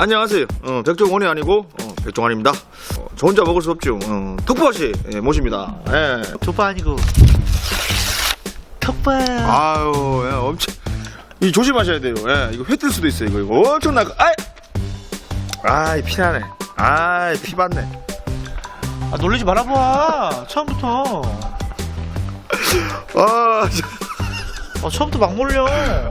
안녕하세요. 어, 백종원이 아니고 어, 백종원입니다. 어, 저 혼자 먹을 수 없죠. 어, 턱부아씨 예, 모십니다. 예. 족바 아니고 턱바 아유, 예, 엄청 이 조심하셔야 돼요. 예, 이거 회 뜰 수도 있어요. 이거, 이거 엄청 나. 아이, 아이 피나네. 아이 피 받네. 아, 놀리지 말아봐 처음부터 아, 저- 어, 처음부터 막 몰려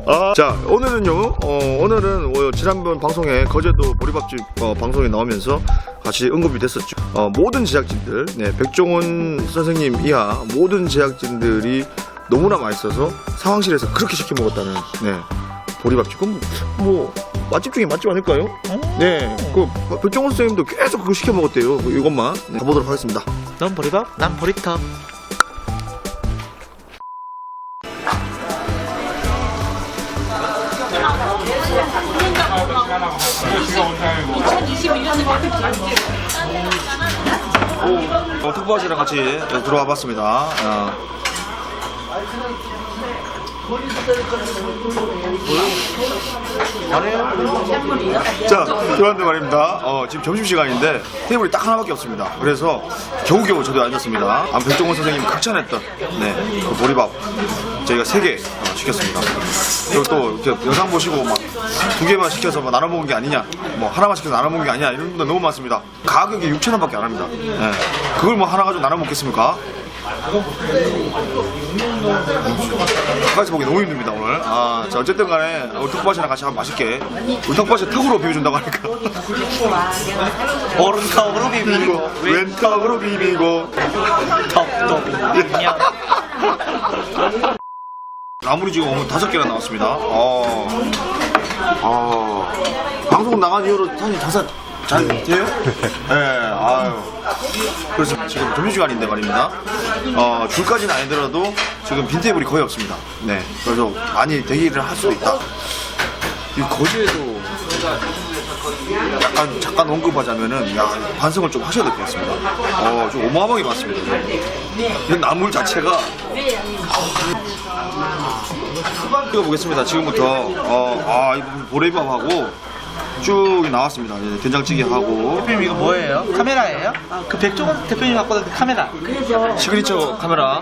아, 자 오늘은요. 어, 오늘은 뭐 지난번 방송에 거제도 보리밥집 어, 방송에 나오면서 같이 언급이 됐었죠. 어, 모든 제작진들, 네, 백종원 선생님 이하 모든 제작진들이 너무나 맛있어서 상황실에서 그렇게 시켜 먹었다는 네, 보리밥집. 그럼 뭐 맛집 중에 맛집 아닐까요? 네, 그 백종원 선생님도 계속 그거 시켜 먹었대요. 그 이것만 네, 가보도록 하겠습니다. 넌 보리밥 난 보리 떡 어, 특보아씨랑 같이 들어와 봤습니다. 어. 자, 들어왔는데 말입니다. 어, 지금 점심시간인데 테이블이 딱 하나밖에 없습니다. 그래서 겨우겨우 저도 앉았습니다. 아, 백종원 선생님이 극찬했던 네, 그 보리밥 저희가 세개 어, 시켰습니다. 그리고 또 이렇게 영상 보시고 막 두 개만 시켜서 뭐 나눠 먹은 게 아니냐, 뭐 하나만 시켜서 나눠 먹은 게 아니냐 이런 분들 너무 많습니다. 가격이 6천 원밖에 안 합니다. 네. 그걸 뭐 하나 가지고 나눠 먹겠습니까? 가까이서 보기 너무 힘듭니다 오늘. 아, 자 어쨌든 간에 우리 턱밭이랑 같이 한번 맛있게 우리 턱밭이 턱으로 비벼준다고 하니까 오른턱으로 비비고 왼턱으로 비비고 턱도 비비며 나물이 지금 오늘 다섯 개나 나왔습니다. 어, 어, 방송 나간 이후로 사실 장사 잘 돼요? 네, 아유. 그래서 지금 점심시간인데 말입니다. 어, 줄까지는 아니더라도 지금 빈 테이블이 거의 없습니다. 네, 그래서 많이 대기를 할 수도 있다. 이 거제도 약간 잠깐 언급하자면은 야 반성을 좀 하셔야 될 것 같습니다. 어, 좀 어마어마하게 많습니다. 이 나물 자체가 끓여보겠습니다. 지금부터 어, 아 보레밥하고 쭉 나왔습니다. 이제 된장찌개 하고 대표님 이거 뭐예요? 카메라예요? 그 백종원 대표님 갖고 다그 카메라 시그니처 카메라.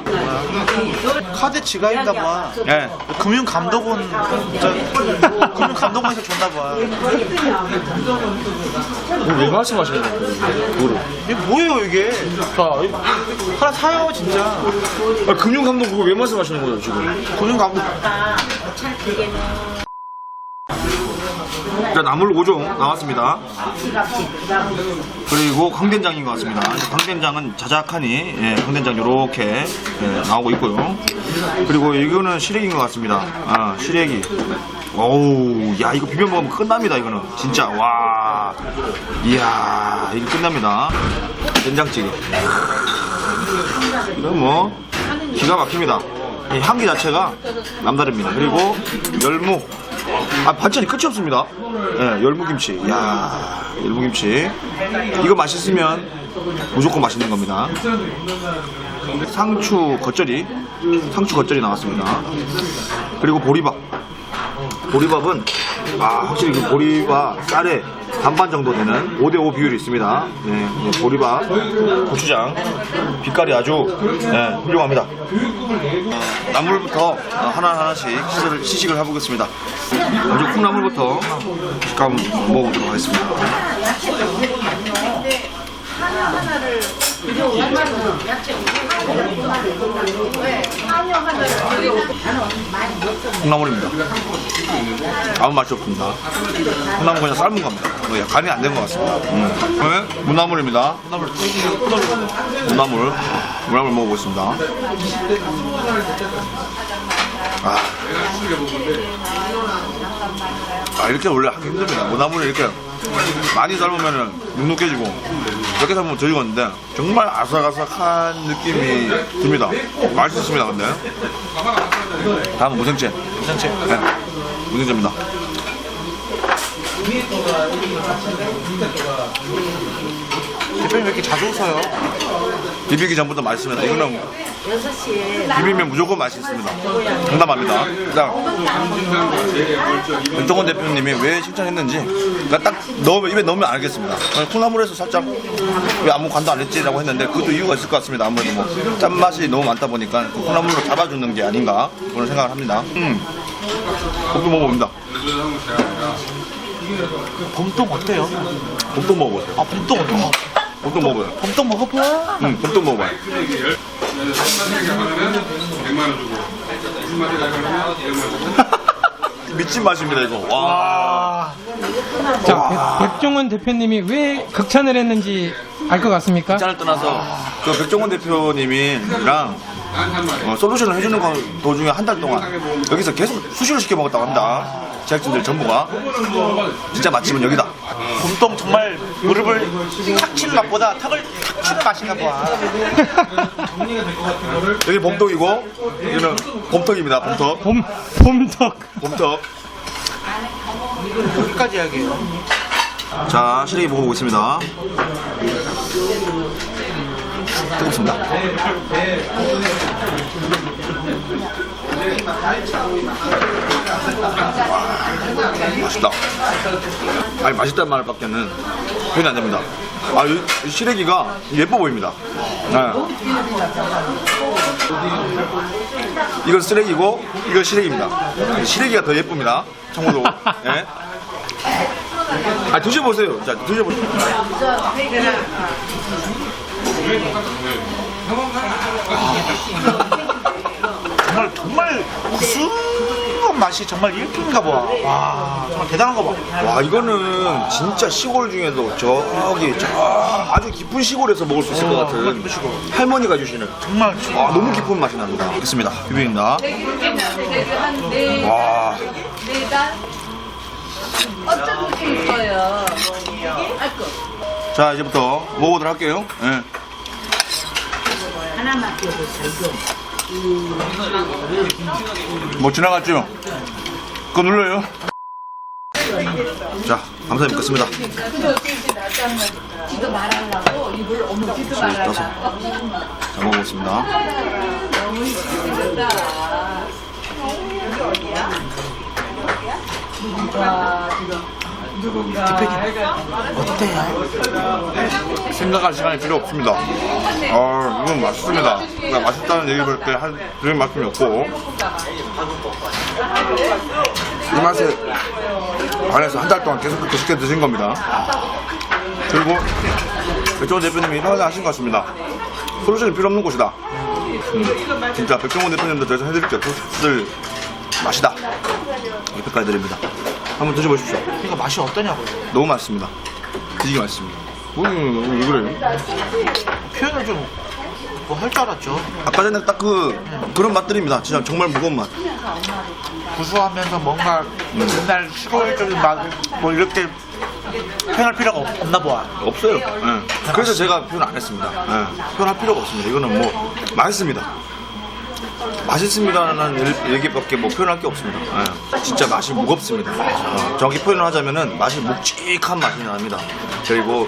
카드 지갑인가 봐 예. 금융감독원 저 금융감독원에서 줬나 봐왜 말씀하시는 거예요? 그거를. 이게 뭐예요 이게 자 이거 하나 사요 진짜 아, 금융감독 그거 왜 말씀하시는 거예요 지금? 금융감독 자 나물 5종 나왔습니다. 그리고 강된장인 것 같습니다. 강된장은 자작하니 예, 강된장 이렇게 예, 나오고 있고요. 그리고 이거는 시래기인 것 같습니다. 아 시래기. 어우 야 이거 비벼 먹으면 끝납니다 이거는 진짜 와 이야 이거 끝납니다. 된장찌개. 이건 뭐 기가 막힙니다. 이 향기 자체가 남다릅니다. 그리고 열무. 아 반찬이 끝이 없습니다. 예, 열무김치. 야 열무김치. 이거 맛있으면 무조건 맛있는 겁니다. 상추 겉절이, 상추 겉절이 나왔습니다. 그리고 보리밥. 보리밥은 아 확실히 그 보리밥 쌀에 반반 정도 되는 5대5 비율이 있습니다. 네, 네, 보리밥, 고추장, 빛깔이 아주 네, 훌륭합니다. 어, 나물부터 하나 하나씩 시식을, 시식을 해보겠습니다. 먼저 콩나물부터 식감 먹어보도록 하겠습니다. 콩나물입니다. 아무 맛이 없습니다. 콩나물 그냥 삶은 겁니다. 뭐 간이 안 된 것 같습니다. 음. 네, 무나물입니다. 무나물. 무나물 먹어보겠습니다. 아. 아, 이렇게 원래 하기 힘듭니다. 무나물이 이렇게 많이 삶으면 눅눅해지고, 이렇게 삶으면 더 익었는데, 정말 아삭아삭한 느낌이 듭니다. 맛있습니다, 근데. 다음은 무생채. 무생채 네, 무생채입니다. 대표님 왜 이렇게 자주 웃어요? 비비기 전부터 맛있습니다. 이거는 비비면 무조건 맛이 있습니다. 장담합니다. 자, 윤정원 대표님이 왜 칭찬했는지 그러니까 딱 넣으면 입에 넣으면 알겠습니다. 콩나물에서 살짝 왜 아무 간도 안 했지라고 했는데 그것도 이유가 있을 것 같습니다. 아무래도 뭐 짠맛이 너무 많다 보니까 그 콩나물로 잡아주는 게 아닌가 그런 생각을 합니다. 음, 볶음 먹어봅니다. 봄동 어때요? 볶음 먹어보세요. 아 봄동 어때? 볶음 먹어봐요. 봄동 먹어봐. 음, 볶음 먹어봐요. 미친 맛입니다 이거. 와. 아, 자, 백, 백종원 대표님이 왜 극찬을 했는지 알 것 같습니까? 짠을 떠나서 그 백종원 대표님이랑 어, 솔루션을 해주는 거 도중에 한 달 동안 여기서 계속 수시로 시켜 먹었다고 합니다. 제작진들 전부가 진짜 맛집은 여기다. 봄동 정말 무릎을 탁 치는 맛보다 턱을 탁 치는 맛인가 봐. 여기 봄떡이고 여기는 봄떡입니다. 봄떡. 봄, 봄덕. 봄떡. 여기까지 이야기해요. 자 시래기 먹어보겠습니다. 뜨겁습니다. 맛있다. 아니 맛있다는 말밖에는 표현이 안 됩니다. 아, 시래기가 예뻐 보입니다. 네. 이건 쓰레기고 이건 시래기입니다. 시래기가 더 예쁩니다. 청호도. 예. 아 드셔보세요. 자 드셔보세요. 정말 정말 구수한 맛이 정말 일품인가 봐. 와 정말 대단한 거 봐. 와 이거는 진짜 시골 중에도 저기 저 아주 깊은 시골에서 먹을 수 있을 것 같은 할머니가 주시는 정말 아 너무 깊은 맛이 납니다. 있습니다. 비빔입니다. 와 어떻게 있어요? 아이고, 자 이제부터 먹어보도록 할게요. 예. 하나만 띄워보세요. 뭐 지나갔죠? 그거 눌러요. 자 감사히 먹겠습니다. 지도 말하려고 입을 어머 지도 말하려고. 자 먹어보겠습니다. 너무 힘들다. 생각할 시간이 필요 없습니다. 아, 이건 맛있습니다. 그러니까 맛있다는 얘기밖에 할 드릴 말씀이 없고 이 맛에 반해서 한 달 동안 계속 그렇게 시켜 드신 겁니다. 그리고 백종원 대표님이 하신 것 같습니다. 솔루션이 필요 없는 곳이다. 음, 진짜 백종원 대표님도 더 이상 해드릴게요. 토스트들 맛이다. 이렇게 평가해드립니다. 한번 드셔보십시오. 그러니까 맛이 어떠냐고요. 너무 맛있습니다. 되게 맛있습니다. 뭐, 왜 그래요? 표현을 좀뭐 할 줄 알았죠. 아까 전에 딱 그 그런 맛들입니다. 진짜 정말 무거운 맛. 구수하면서 뭔가 옛날 시골적인 맛뭐 이렇게 표현할 필요가 없, 없나 보아. 없어요. 예. 그래서 제가 표현 안 했습니다. 예. 표현할 필요가 없습니다. 이거는 뭐 맛있습니다. 맛있습니다라는 일- 얘기밖에 뭐 표현할 게 없습니다. 예. 진짜 맛이 무겁습니다. 어, 정확히 표현을 하자면은 맛이 묵직한 맛이 납니다. 그리고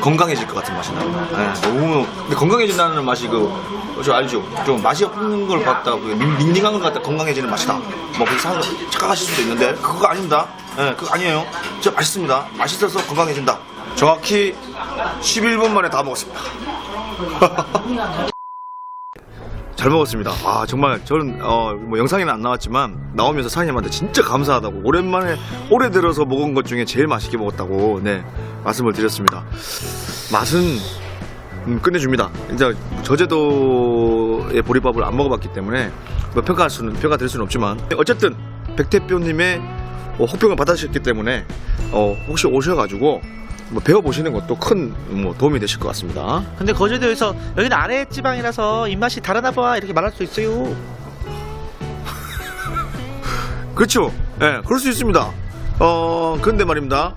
건강해질 것 같은 맛이 납니다. 예, 너무 근데 건강해진다는 맛이 그저 알죠? 좀 맛이 없는 걸 갖다 그 닝- 닝닝한 걸 갖다 건강해지는 맛이다. 뭐 그렇게 사- 착각하실 수도 있는데 그거 아닙니다. 예, 그거 아니에요. 진짜 맛있습니다. 맛있어서 건강해진다. 정확히 11분 만에 다 먹었습니다. 잘 먹었습니다. 아 정말 저는 어, 뭐 영상에는 안 나왔지만 나오면서 사장님한테 진짜 감사하다고 오랜만에 올해 들어서 먹은 것 중에 제일 맛있게 먹었다고 네 말씀을 드렸습니다. 맛은 음, 끝내줍니다. 이제 저제도의 보리밥을 안 먹어봤기 때문에 뭐 평가할 수는 평가 드릴 수는 없지만 어쨌든 백 대표님의 어, 호평을 받으셨기 때문에 어, 혹시 오셔가지고 뭐 배워보시는 것도 큰 뭐 도움이 되실 것 같습니다. 근데 거제도에서 여기는 아래 지방이라서 입맛이 다르나 봐 이렇게 말할 수 있어요. 그렇죠. 예, 그럴 수 있습니다. 어, 근데 말입니다.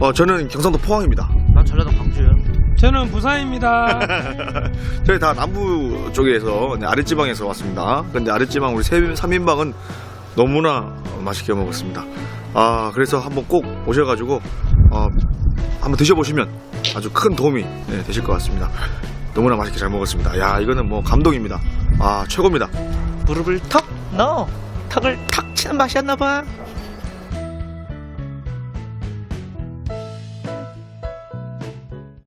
어, 저는 경상도 포항입니다. 난 전라도 광주요. 저는 부산입니다. 저희 다 남부 쪽에서, 네, 아랫지방에서 왔습니다. 근데 아랫지방 우리 3인방은 너무나 맛있게 먹었습니다. 아, 그래서 한번 꼭 오셔가지고, 어, 한번 드셔보시면 아주 큰 도움이 네, 되실 것 같습니다. 너무나 맛있게 잘 먹었습니다. 야 이거는 뭐 감동입니다. 아 최고입니다. 무릎을 턱 넣어 턱을 탁 치는 맛이었나 봐